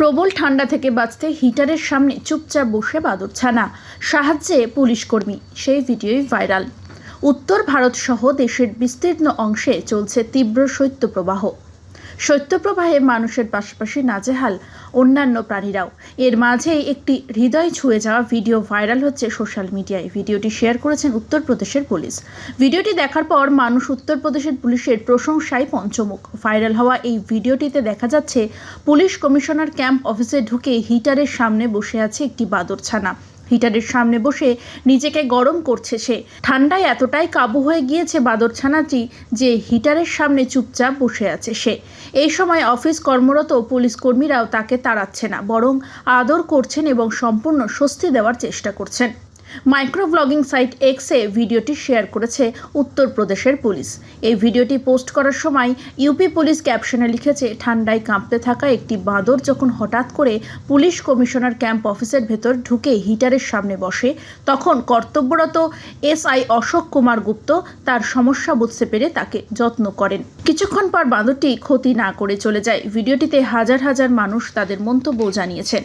প্রবল ঠান্ডা থেকে বাঁচতে হিটারের সামনে চুপচাপ বসে বাদর ছানা, সাহায্যে পুলিশকর্মী সেই ভিডিওই ভাইরাল। উত্তর ভারত সহ দেশের বিস্তীর্ণ অংশে চলছে তীব্র শৈত্যপ্রবাহ। শৈত্যপ্রবাহে মানুষের পাশাপাশি নাজেহাল অন্যান্য প্রাণীরাও। এর মাঝেই একটি হৃদয় ছুঁয়ে যাওয়া ভিডিও ভাইরাল হচ্ছে সোশ্যাল মিডিয়ায়। ভিডিওটি শেয়ার করেছেন উত্তরপ্রদেশের পুলিশ। ভিডিওটি দেখার পর মানুষ উত্তরপ্রদেশের পুলিশের প্রশংসায় পঞ্চমুখ। ভাইরাল হওয়া এই ভিডিওটিতে দেখা যাচ্ছে, পুলিশ কমিশনার ক্যাম্প অফিসে ঢুকে হিটারের সামনে বসে আছে একটি বাদরছানা। হিটারের সামনে বসে নিজেকে গরম করছে সে। ঠান্ডায় এতটাই কাবু হয়ে গিয়েছে বাদরছানাটি যে হিটারের সামনে চুপচাপ বসে আছে সে। এই সময় অফিস কর্মরত পুলিশ কর্মীরাও তাকে তাড়াচ্ছে না, বরং আদর করছেন এবং সম্পূর্ণ স্বস্তি দেওয়ার চেষ্টা করছেন। মাইক্রো ব্লগিং সাইট এক্সে ভিডিওটি শেয়ার করেছে উত্তরপ্রদেশের পুলিশ। এই ভিডিওটি পোস্ট করার সময় ইউপি পুলিশ ক্যাপশনে লিখেছে, ঠান্ডায় কাঁপতে থাকা একটি বাঁদর যখন হঠাৎ করে পুলিশ কমিশনার ক্যাম্প অফিসের ভেতর ঢুকে হিটারের সামনে বসে, তখন কর্তব্যরত এসআই অশোক কুমার গুপ্ত তার সমস্যা বুঝতে পেরে তাকে যত্ন করেন। কিছুক্ষণ পর বাঁদরটি ক্ষতি না করে চলে যায়। ভিডিওটিতে হাজার হাজার মানুষ তাদের মন্তব্য জানিয়েছেন।